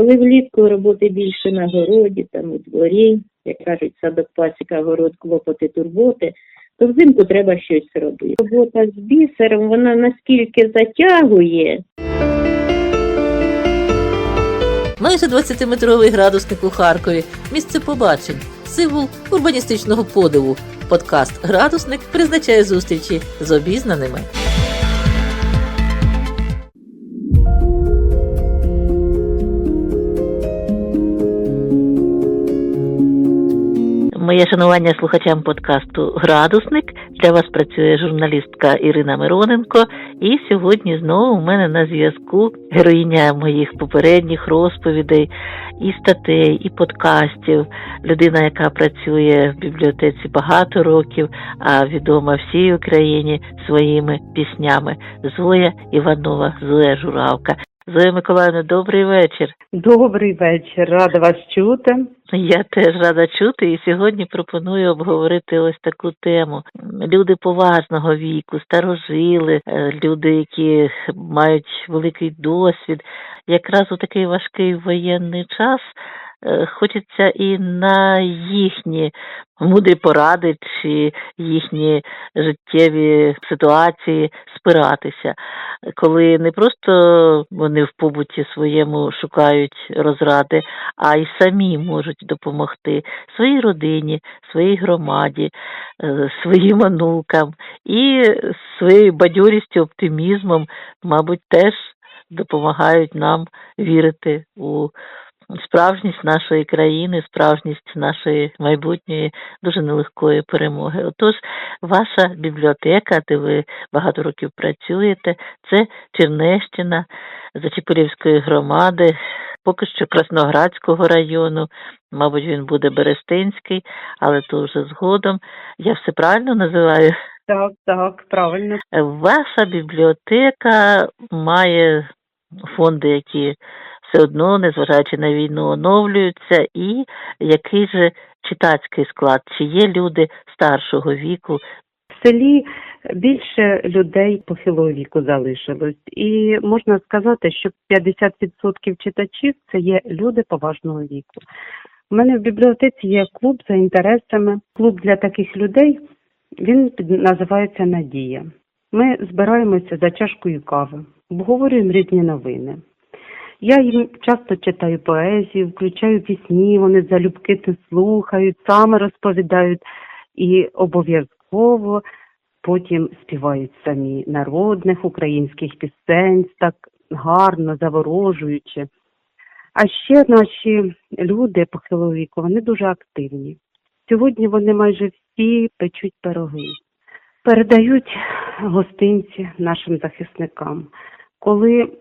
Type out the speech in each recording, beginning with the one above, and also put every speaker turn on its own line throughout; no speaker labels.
Коли влітку роботи більше на городі, там у дворі, як кажуть, садок пасіка, город, клопоти, турботи, то взимку треба щось робити. Робота з бісером, вона наскільки затягує,
Майже 20-метровий градусник у Харкові. Місце побачень, символ урбаністичного подиву. Подкаст Градусник призначає зустрічі з обізнаними. Моє шанування слухачам подкасту Градусник. Для вас працює журналістка Ірина Мироненко. І сьогодні знову у мене на зв'язку героїня моїх попередніх розповідей і статей, і подкастів. Людина, яка працює в бібліотеці багато років, а відома всій Україні своїми піснями. Зоя Іванова, Зоя Журавка. Зоя Миколаївна, добрий вечір.
Добрий вечір, рада вас чути.
Я теж рада чути, і сьогодні пропоную обговорити ось таку тему. Люди поважного віку, старожили, е, люди, які мають великий досвід. Якраз у такий важкий воєнний час хочеться і на їхні мудрі поради чи їхні життєві ситуації спиратися, коли не просто вони в побуті своєму шукають розради, а й самі можуть допомогти своїй родині, своїй громаді, е, своїм онукам і своєю бадьорістю, оптимізмом, мабуть, теж допомагають нам вірити у справжність нашої країни, справжність нашої майбутньої дуже нелегкої перемоги. Отож, ваша бібліотека, де ви багато років працюєте, це Чернещина Зачепилівської громади, поки що Красноградського району. Мабуть, він буде Берестинський, але то вже згодом. Я все правильно називаю.
Так, так, правильно.
Ваша бібліотека має фонди, які все одно, незважаючи на війну, оновлюються, і який же читацький склад? Чи є люди старшого віку?
В селі більше людей похилого віку залишилось, і можна сказати, що 50% читачів це є люди поважного віку. У мене в бібліотеці є клуб за інтересами. Клуб для таких людей він називається Надія. Ми збираємося за чашкою кави, обговорюємо різні новини. Я їм часто читаю поезію, включаю пісні, вони залюбки це слухають, саме розповідають і обов'язково потім співають самі народних українських пісень, так гарно, заворожуючи. А ще наші люди похилого віку, вони дуже активні. Сьогодні вони майже всі печуть пироги, передають гостинці нашим захисникам. Коли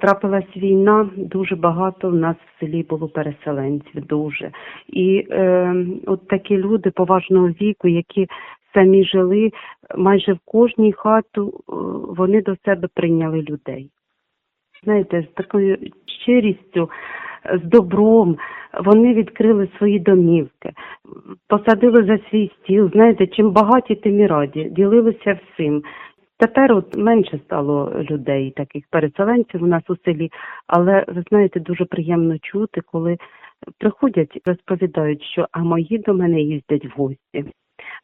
трапилась війна, дуже багато в нас в селі було переселенців, дуже. І е, от такі люди поважного віку, які самі жили, майже в кожній хату е, вони до себе прийняли людей. Знаєте, з такою щирістю, з добром вони відкрили свої домівки, посадили за свій стіл. Знаєте, чим багаті, тим і раді, ділилися всім. Тепер от менше стало людей, таких переселенців у нас у селі, але ви знаєте, дуже приємно чути, коли приходять, розповідають, що а мої до мене їздять в гості,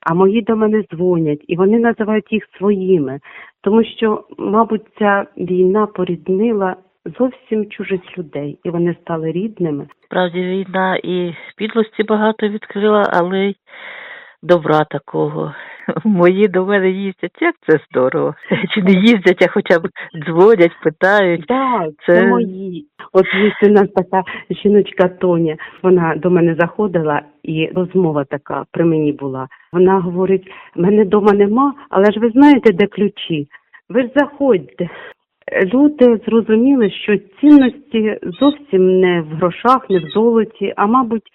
а мої до мене дзвонять, і вони називають їх своїми, тому що, мабуть, ця війна поріднила зовсім чужих людей, і вони стали рідними.
Справді війна і підлості багато відкрила, але добра такого. Мої до мене їздять, як це здорово. Чи не їздять, а хоча б дзвонять, питають.
Так, це...
Це-
мої. От є у нас така жіночка Тоня. Вона до мене заходила, і розмова така при мені була. Вона говорить: мене вдома нема, але ж ви знаєте, де ключі? Ви ж заходьте. Люди зрозуміли, що цінності зовсім не в грошах, не в золоті, а мабуть,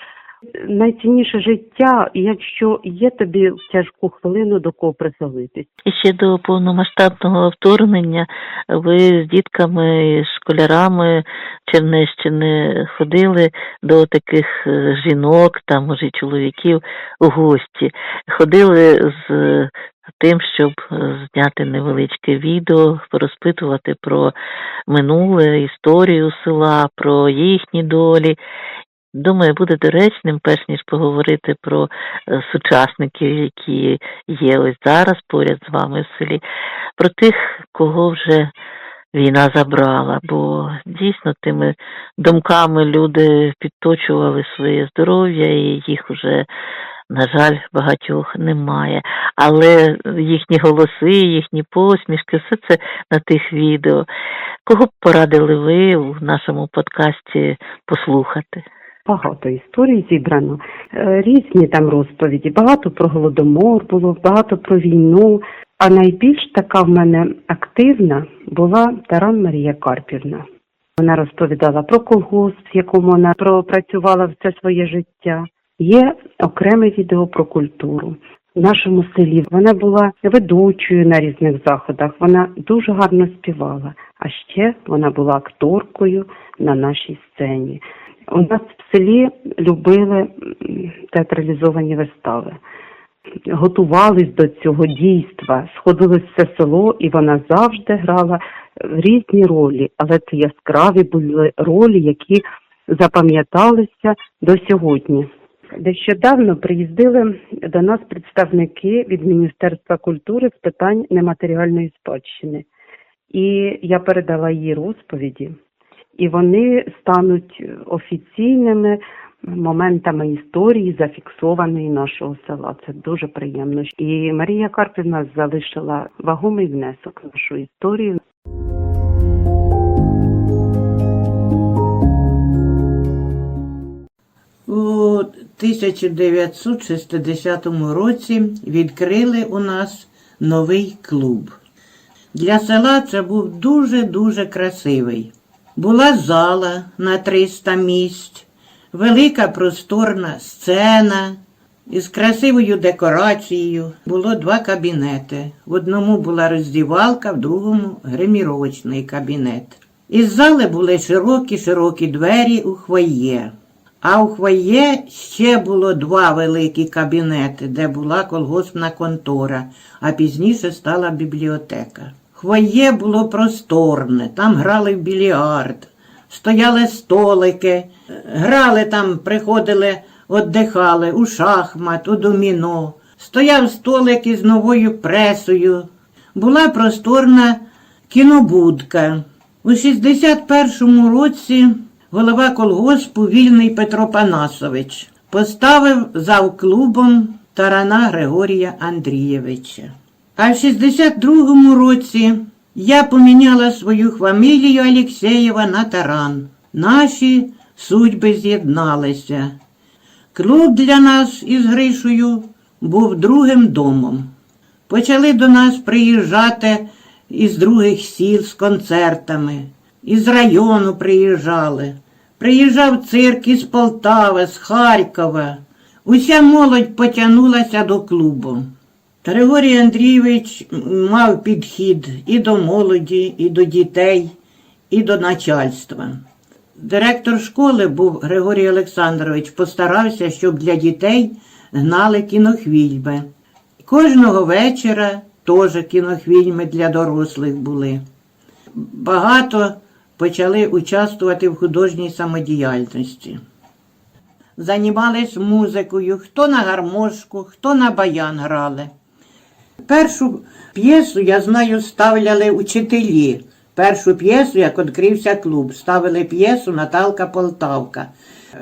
найцінніше життя, якщо є тобі в тяжку хвилину до кого прихилитись.
І ще до повномасштабного вторгнення ви з дітками, школярами Чернещини ходили до таких е, жінок, там може чоловіків у гості. Ходили з тим, щоб е, зняти невеличке відео, розпитувати про минуле, історію села, про їхні долі. Думаю, буде доречним, перш ніж поговорити про е, сучасників, які є ось зараз поряд з вами в селі, про тих, кого вже війна забрала, бо дійсно тими думками люди підточували своє здоров'я, і їх уже, на жаль, багатьох немає. Але їхні голоси, їхні посмішки, все це на тих відео. Кого б порадили ви у нашому подкасті послухати?
Багато історій зібрано, е, різні там розповіді. Багато про голодомор було, багато про війну. А найбільш така в мене активна була Таран Марія Карпівна. Вона розповідала про колгосп, в якому вона пропрацювала все своє життя. Є окреме відео про культуру. В нашому селі вона була ведучою на різних заходах. Вона дуже гарно співала. А ще вона була акторкою на нашій сцені. У нас в селі любили театралізовані вистави. Готувались до цього дійства, сходилось все село, і вона завжди грала різні ролі, але це яскраві були ролі, які запам'яталися до сьогодні. Нещодавно приїздили до нас представники від Міністерства культури з питань нематеріальної спадщини. І я передала її розповіді, і вони стануть офіційними моментами історії, зафіксованої нашого села. Це дуже приємно. І Марія Карпівна залишила вагомий внесок в нашу історію.
У 1960 році відкрили у нас новий клуб. Для села це був дуже-дуже красивий. Була зала на 300 місць, велика просторна сцена із красивою декорацією. Було два кабінети. В одному була роздівалка, в другому гриміровочний кабінет. Із зали були широкі-широкі двері у хвоє. А у хвоє ще було два великі кабінети, де була колгоспна контора, а пізніше стала бібліотека. Хвоє було просторне, там грали в більярд, стояли столики, грали там, приходили, віддихали у шахмат, у доміно. Стояв столик із новою пресою. Була просторна кінобудка. У 61-му році голова колгоспу вільний Петро Панасович поставив завклубом тарана Григорія Андрійовича. А в 62-му році я поміняла свою фамілію Алєксєєва на таран. Наші судьби з'єдналися. Клуб для нас із Гришою був другим домом. Почали до нас приїжджати із других сіл з концертами, із району приїжджали. Приїжджав цирк із Полтави, з Харкова. Уся молодь потягнулася до клубу. Григорій Андрійович мав підхід і до молоді, і до дітей, і до начальства. Директор школи був Григорій Олександрович, постарався, щоб для дітей гнали кінохвільми. Кожного вечора теж кінохвільми для дорослих були. Багато почали участвувати в художній самодіяльності. Займались музикою, хто на гармошку, хто на баян грали. Першу п'єсу, я знаю, ставляли учителі. Першу п'єсу, як відкрився клуб, ставили п'єсу Наталка Полтавка.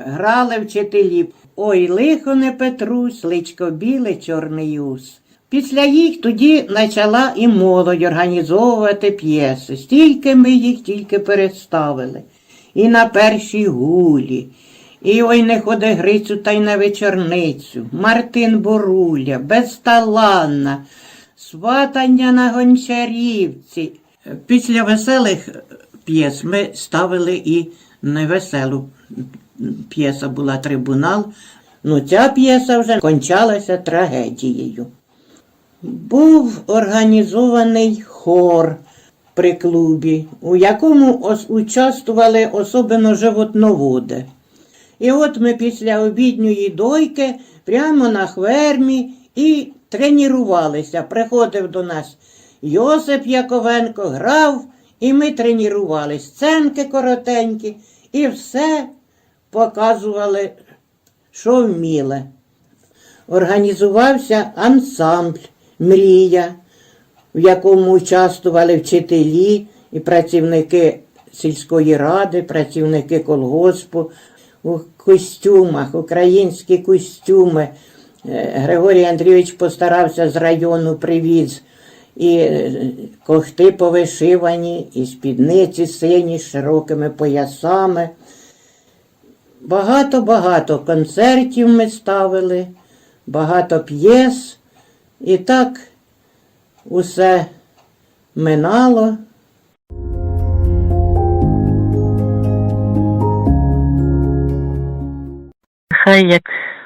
Грали вчителі. Ой, лихо не Петрусь, личко біле, чорний ус. Після їх тоді почала і молодь організовувати п'єси. Стільки ми їх тільки переставили. І на першій гулі. І ой не ходи Грицю та й на вечорницю, Мартин Боруля, безталанна, сватання на гончарівці. Після веселих п'єс ми ставили і невеселу п'єса була трибунал. Ну, ця п'єса вже кончалася трагедією. Був організований хор при клубі, у якому участвували особливо животноводи. І от ми після обідньої дойки прямо на хвермі і тренувалися. Приходив до нас Йосип Яковенко, грав, і ми тренувалися. Сценки коротенькі, і все показували, що вміли. Організувався ансамбль Мрія, в якому участвували вчителі і працівники сільської ради, працівники колгоспу у костюмах, українські костюми. Е, Григорій Андрійович постарався з району привіз і е, кохти повишивані, і спідниці сині з широкими поясами. Багато-багато концертів ми ставили, багато п'єс. І так усе минало.
Хай як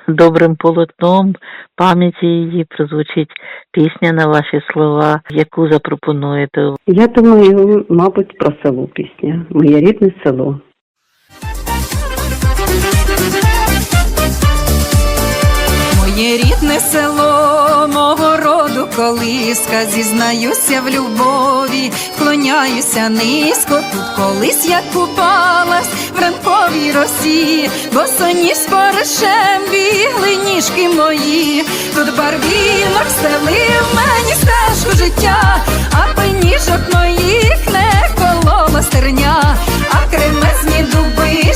добрим полотном пам'яті її прозвучить пісня на ваші слова, яку запропонуєте.
Я думаю, мабуть, про село пісня. Моє рідне село.
Моє рідне село, мого роду колиска, зізнаюся в любові, вклоняюся низько, тут колись я купалась в ранковій росі, бо соніж з паришем бігли ніжки мої, тут барвінок стелив мені стежку життя, а пеніжок моїх не колола стерня, а кремезні дуби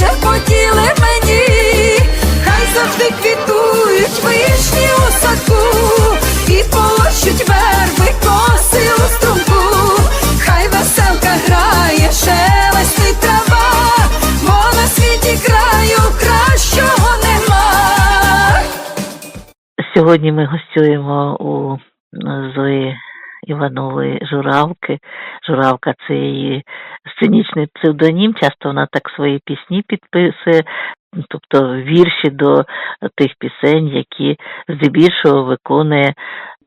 шепотіли мені, хай завжди квітують вишні у садку, і полощуть верби коси у струмку, хай веселка грає, шелестить трава, бо на світі краю кращого нема.
Сьогодні ми гостюємо у Зої Іванової Журавки. Журавка це її сценічний псевдонім. Часто вона так свої пісні підписує, тобто вірші до тих пісень, які здебільшого виконує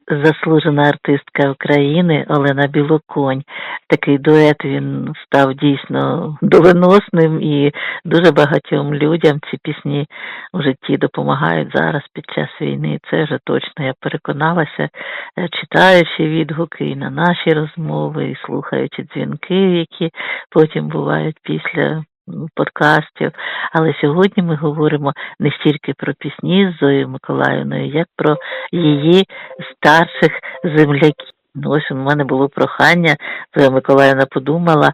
заслужена артистка України Олена Білоконь. Такий дует він став дійсно доленосним і дуже багатьом людям ці пісні у житті допомагають зараз під час війни. Це вже точно я переконалася, е, читаючи відгуки і на наші розмови, і слухаючи дзвінки, які потім бувають після подкастів. Але сьогодні ми говоримо не стільки про пісні з Зоєю Миколаївною, як про її старших земляків. Ну, Ось у мене було прохання, Зоя Миколаївна подумала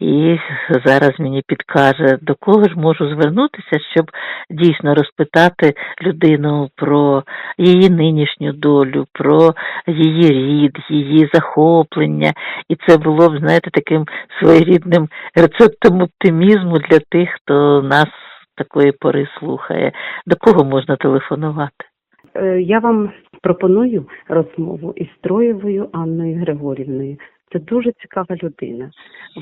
і зараз мені підкаже, до кого ж можу звернутися, щоб дійсно розпитати людину про її нинішню долю, про її рід, її захоплення. І це було б, знаєте, таким своєрідним рецептом оптимізму для тих, хто нас такої пори слухає. До кого можна телефонувати?
Е, Я вам пропоную розмову із Троєвою Анною Григорівною. Це дуже цікава людина.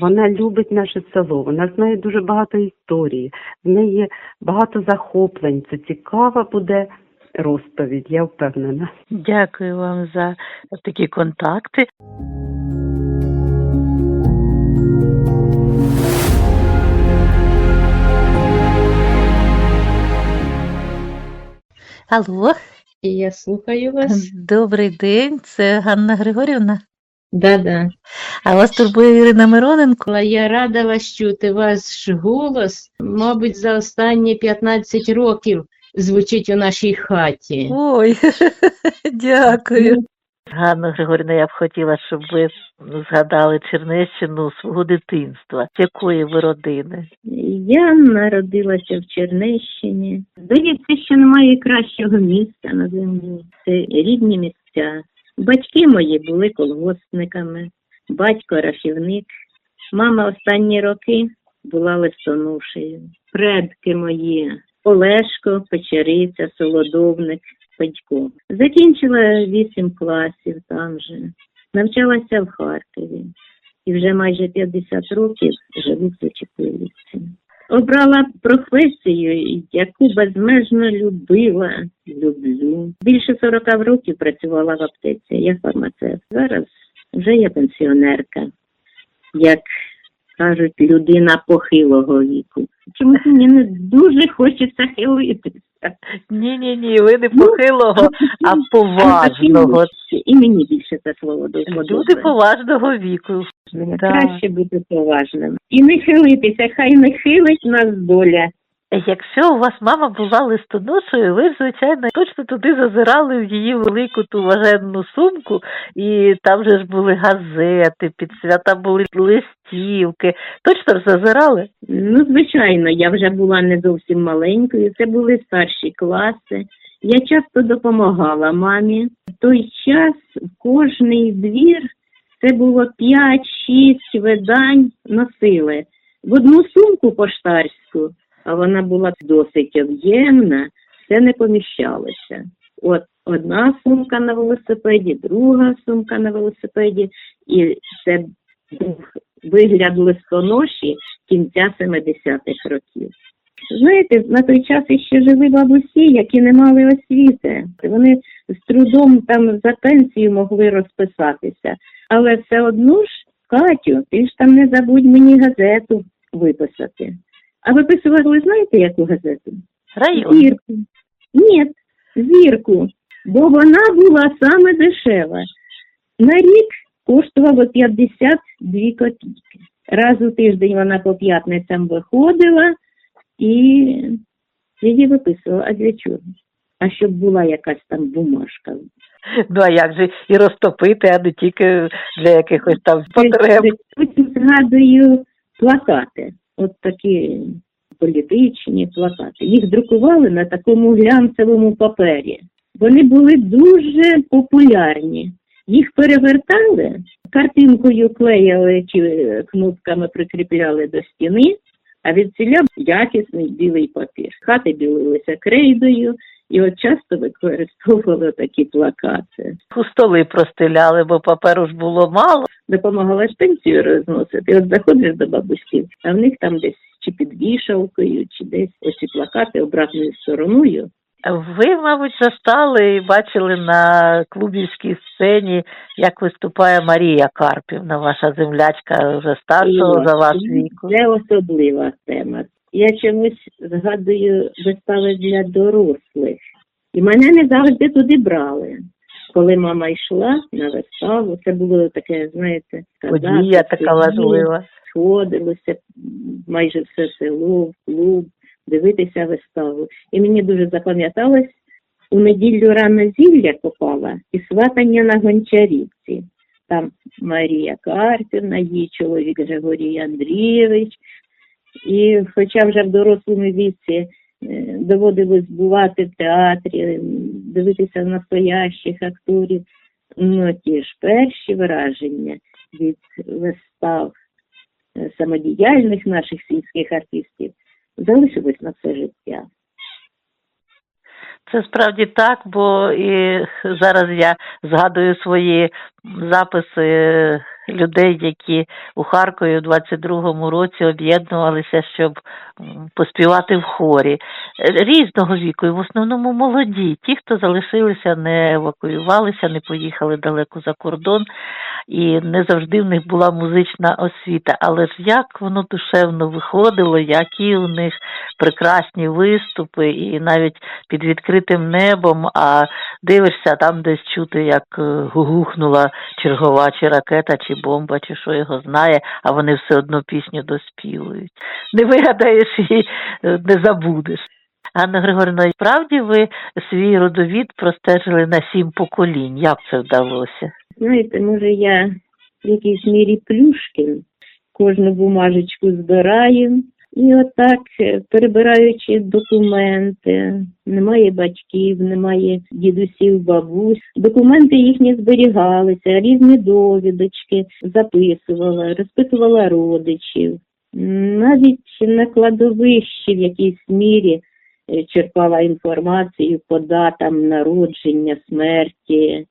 Вона любить наше село, вона знає дуже багато історії, в неї багато захоплень. Це цікава буде розповідь, я впевнена.
Дякую вам за такі контакти. Алло,
я слухаю вас.
добрий день, це Ганна Григорівна.
Да-да.
А вас турбує Ірина Мироненко?
Я рада вас чути. Ваш голос, мабуть, за останні 15 років звучить у нашій хаті.
Ой, дякую. Ганна Григорівна, я б хотіла, щоб ви згадали Чернещину свого дитинства. З якої ви родини?
Я народилася в Чернещині. Здається, що немає кращого місця на землі. Це рідні місця. Батьки мої були колгоспниками, батько рафівник. Мама останні роки була листонушею. Предки мої Олешко, Печериця, Солодовник, Петько. Закінчила вісім класів там же. Навчалася в Харкові і вже майже 50 років живу в Зачепилівці. Обрала професію, яку безмежно любила, люблю. Більше 40 років працювала в аптеці, я фармацевт. Зараз вже я пенсіонерка. Як кажуть, людина похилого віку. Чомусь мені не дуже хочеться хилитися.
Ні, ні, ні, ви не
Ну,
похилого, а поважного.
І мені більше це слово вподоби.
Люди поважного віку.
Ну, Краще бути поважним. І не хилитися, хай не хилить нас доля.
Якщо у вас мама була листоношою, ви, звичайно, точно туди зазирали в її велику ту важенну сумку, і там же ж були газети, під свята були листівки. Точно ж зазирали?
Ну, звичайно, я вже була не зовсім маленькою, це були старші класи. Я часто допомагала мамі. В той час кожний двір це було 5-6 видань носили. В одну сумку поштарську, вона була досить об'ємна, це не поміщалося. От одна сумка на велосипеді, друга сумка на велосипеді, і це був вигляд листоноші кінця 70-х років. Знаєте, на той час іще жили бабусі, які не мали освіти. Вони з трудом там за пенсію могли розписатися. Але все одно ж, Катю, ти ж там не забудь мені газету виписати. А виписували, знаєте, яку газету?
Район.
Зірку. Ні, зірку. Бо вона була саме дешева. На рік коштувало 52 копійки. Раз у тиждень вона по п'ятницям виходила і її виписувала. А для чого? А щоб була якась там бумажка.
Ну а як же і розтопити, а не тільки для якихось там потреб.
Потім згадую плакати. От такі політичні плакати. Їх друкували на такому глянцевому папері. Вони були дуже популярні. Їх перевертали, картинкою клеїли чи кнопками прикріпляли до стіни, а від якісний білий папір. Хати білилися крейдою, і от часто використовували такі плакати.
У столи простеляли, бо паперу ж було мало.
допомагала ж пенсію розносити. От заходиш до бабусів, а в них там десь чи під вішалкою, чи десь оці плакати обратною стороною.
Ви, мабуть, застали і бачили на клубівській сцені, як виступає Марія Карпівна, ваша землячка вже старшого за ваш віку.
Це особлива тема. Я чомусь згадую вистави для дорослих, і мене не завжди туди брали. Коли мама йшла на виставу, це було таке, знаєте,
Подія така важлива.
сходилося майже все село, в клуб, дивитися виставу. І мені дуже запам'яталось, у неділю рано зілля попала і сватання на Гончарівці. Там Марія Карпівна, її чоловік Григорій Андрійович. І хоча вже в дорослому віці е, доводилось бувати в театрі, дивитися настоящих акторів, ну ті ж перші враження від вистав е, самодіяльних наших сільських артистів залишились на все життя.
Це справді так, бо і зараз я згадую свої записи людей, які у Харкові у 22-му році об'єднувалися, щоб поспівати в хорі різного віку, і в основному молоді, ті, хто залишилися, не евакуювалися, не поїхали далеко за кордон, і не завжди в них була музична освіта. Але ж як воно душевно виходило, які у них прекрасні виступи, і навіть під відкритим небом, а дивишся, там десь чути, як е, гугухнула чергова чи ракета, чи бомба, чи що його знає, а вони все одно пісню доспівують. Не вигадаєш і е, не забудеш. Ганна Григорівна, справді ви свій родовід простежили на сім поколінь. Як це вдалося?
Знаєте, може, я в якійсь мірі плюшки, кожну бумажечку збираю. І отак, е, перебираючи документи, немає батьків, немає дідусів, бабусь. Документи їхні зберігалися, різні довідочки записувала, розпитувала родичів. Навіть на кладовищі в якійсь мірі е, черпала інформацію по датам народження, смерті.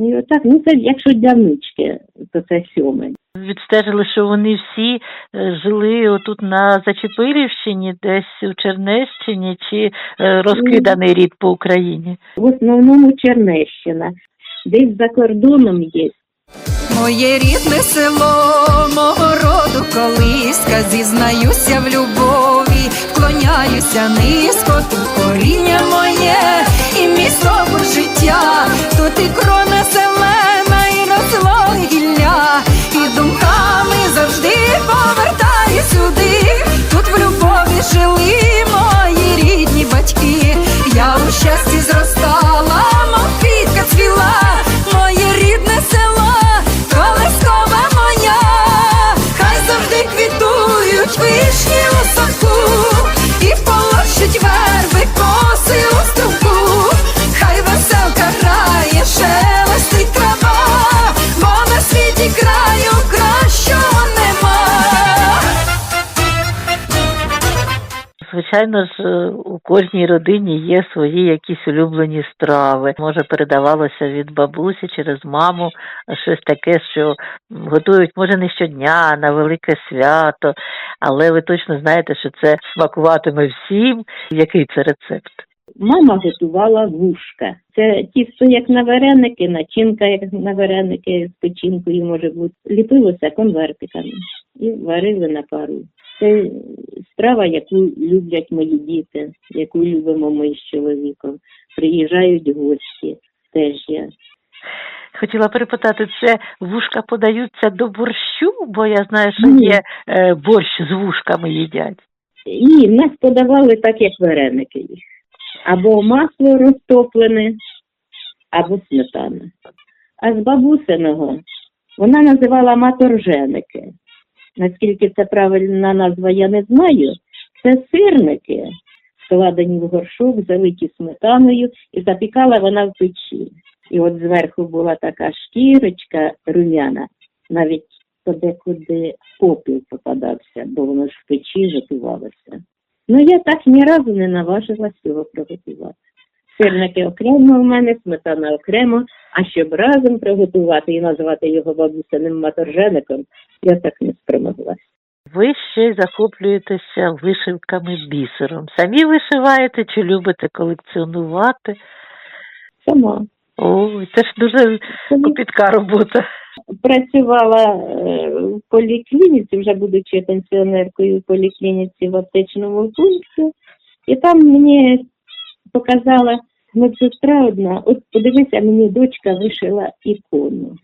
І отак, ну це якщо для внучки, то це сьоме.
Відстежили, що вони всі е, жили отут на Зачепирівщині, десь у Чернещині, чи е, розкиданий рід по Україні.
В основному Чернещина. Десь за кордоном є.
Моє рідне село, мого роду колиска, зізнаюся в любові, вклоняюся низько, тут коріння моє і мій стовбур життя, тут і любові
Звичайно ж, е, у кожній родині є свої якісь улюблені страви. Може, передавалося від бабусі через маму щось таке, що готують, може, не щодня, на велике свято, але ви точно знаєте, що це смакуватиме всім. Який це рецепт?
Мама готувала вушка. Це тісто як на вареники, начинка як на вареники з печінкою може бути. Ліпилося конвертиками і варили на пару. Це страва, яку люблять мої діти, яку любимо ми з чоловіком. Приїжджають гості, теж я.
Хотіла перепитати, це вушка подаються до борщу, бо я знаю, що
Ні.
є е, борщ з вушками їдять.
Ні, нас подавали так, як вареники їх. Або масло розтоплене, або сметана. А з бабусиного вона називала маторженики. Наскільки це правильна назва, я не знаю. Це сирники, складені в горшок, залиті сметаною, і запікала вона в печі. І от зверху була така шкірочка рум'яна, навіть подекуди попіл попадався, бо воно ж в печі готувалося. Ну я так ні разу не наважилась його приготувати. Сирники окремо в мене, сметана окремо, а щоб разом приготувати і назвати його бабусиним маторжеником, я так не спромоглась.
Ви ще захоплюєтеся вишивками бісером. Самі вишиваєте чи любите колекціонувати?
Сама.
Ой, це ж дуже копітка робота.
працювала е, в поліклініці, вже будучи пенсіонеркою в поліклініці в аптечному пункті, і там мені показала медсестра одна, от подивися, мені дочка вишила ікону,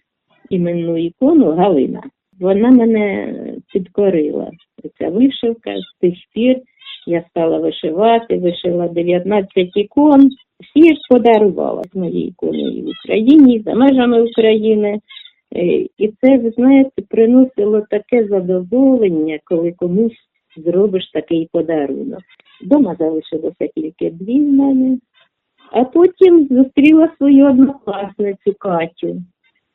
іменну ікону Галина. Вона мене підкорила. Ця вишивка з тих пір я стала вишивати, вишила 19 ікон. Всі ж подарувала з моєю іконою і в Україні, і за межами України. Е, І це, ви знаєте, приносило таке задоволення, коли комусь зробиш такий подарунок. Дома залишилося тільки дві в мене, а потім зустріла свою однокласницю Катю.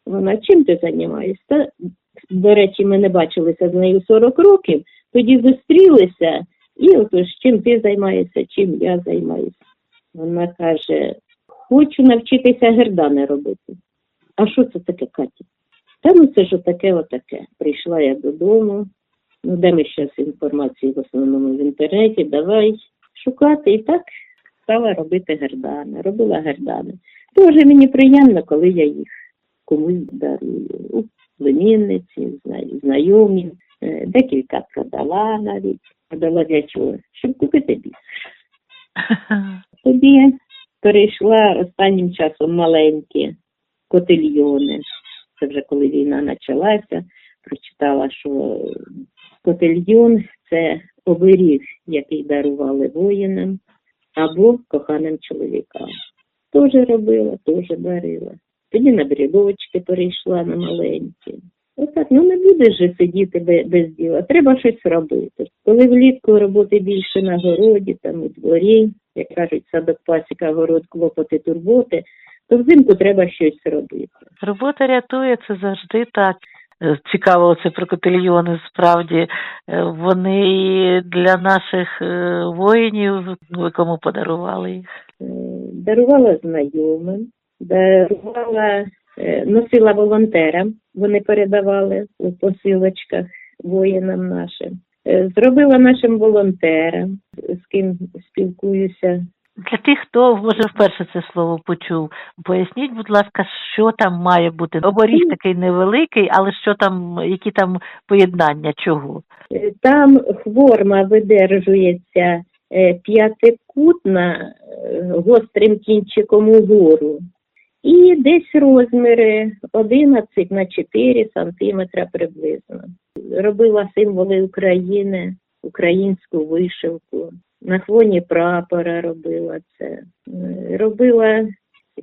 Вона чим ти займаєшся? До речі, ми не бачилися з нею 40 років, тоді зустрілися, і отож, чим ти займаєшся, чим я займаюся. Вона каже: хочу навчитися гердани робити. А що це таке, Катя? Та ну це ж отаке, отаке. Прийшла я додому. Ну, де ми зараз інформацію в основному в інтернеті, давай шукати. І так стала робити гердани. Робила гердани. Дуже мені приємно, коли я їх комусь дарую. У племінниці, знайомі, Е, декілька продала навіть. Продала для чого? Щоб купити біс. Тоді перейшла останнім часом маленькі котельйони. Це вже коли війна почалася, прочитала, що котельйон це оберіг, який дарували воїнам або коханим чоловікам. Теж робила, теж дарила. Тоді на брілочки перейшла на маленькі. Отак, ну не будеш же сидіти без діла, треба щось робити. Коли влітку роботи більше на городі, там у дворі, як кажуть, садок пасіка, город, клопоти, турботи, то взимку треба щось робити.
Робота рятує це завжди так. Е, Цікаво, це про котельйони. Справді Е, вони для наших е, воїнів, ви кому подарували їх?
Дарувала знайомим, дарувала, носила волонтерам, вони передавали у посилочках воїнам нашим. Зробила нашим волонтерам, з ким спілкуюся
Для тих, хто може вперше це слово почув, поясніть, будь ласка, що там має бути. Оборіг такий невеликий, але що там, які там поєднання чого?
Е, Там форма видержується е, п'ятикутна е, гострим кінчиком угору. І десь розміри 11 на 4 сантиметра приблизно. Робила символи України, українську вишивку. На фоні прапора робила це. Робила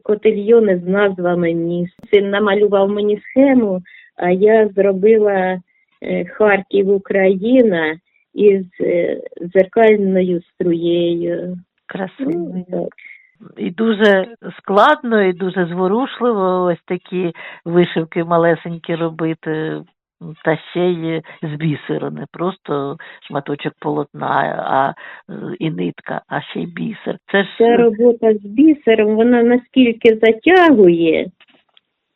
котельйони з назвами міст. Син намалював мені схему, а я зробила е, Харків Україна із е, зеркальною струєю.
Красиво.
Ну.
І дуже складно, і дуже зворушливо ось такі вишивки малесенькі робити. Та ще й з бісеру, не просто шматочок полотна, а е, і нитка, а ще й бісер. Це ж
Ця робота з бісером, вона наскільки затягує,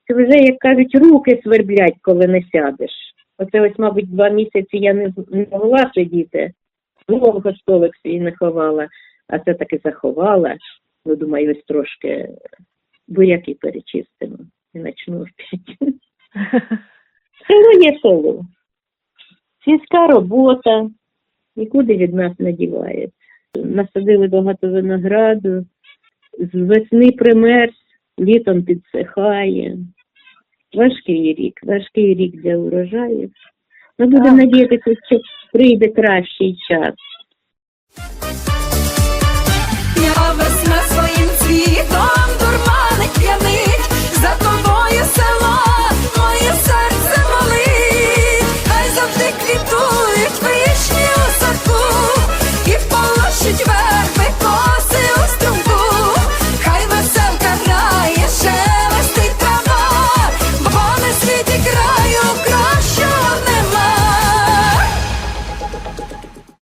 це вже, як кажуть, руки сверблять, коли не сядеш. Оце ось, мабуть, два місяці я не, могла сидіти, довго столик свій не ховала, а це таки заховала. Ну, думаю, ось трошки буряки перечистимо і почну опять. Є село. Сільська робота, нікуди від нас не дівається. Насадили багато винограду, з весни примерз, літом підсихає. Важкий рік, важкий рік для урожаїв. Ми будемо надіятися, що прийде кращий час.